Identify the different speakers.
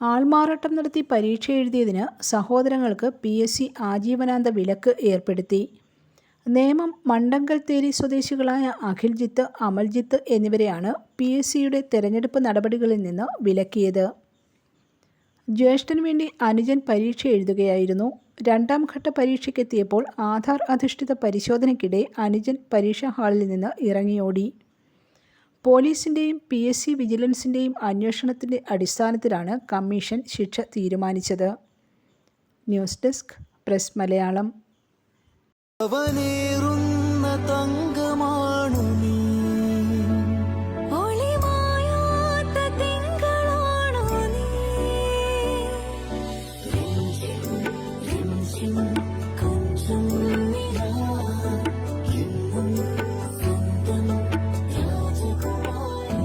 Speaker 1: ആൾമാറാട്ടം നടത്തി പരീക്ഷ എഴുതിയതിന് സഹോദരങ്ങൾക്ക് പി എസ് സി ആജീവനാന്ത വിലക്ക് ഏർപ്പെടുത്തി. നേമം മണ്ടങ്കൽത്തേരി സ്വദേശികളായ അഖിൽജിത്ത് അമൽജിത്ത് എന്നിവരെയാണ് പി എസ് സിയുടെ തെരഞ്ഞെടുപ്പ് നടപടികളിൽ നിന്ന് വിലക്കിയത്. ജ്യേഷ്ഠന് വേണ്ടി അനുജൻ പരീക്ഷ എഴുതുകയായിരുന്നു. രണ്ടാം ഘട്ട പരീക്ഷയ്ക്കെത്തിയപ്പോൾ ആധാർ അധിഷ്ഠിത പരിശോധനയ്ക്കിടെ അനുജൻ പരീക്ഷാ ഹാളിൽ നിന്ന് ഇറങ്ങിയോടി. പോലീസിന്റെയും പി എസ് സി വിജിലൻസിന്റെയും അന്വേഷണത്തിന്റെ അടിസ്ഥാനത്തിലാണ് കമ്മീഷൻ ശിക്ഷ തീരുമാനിച്ചത്. News desk press Malayalam.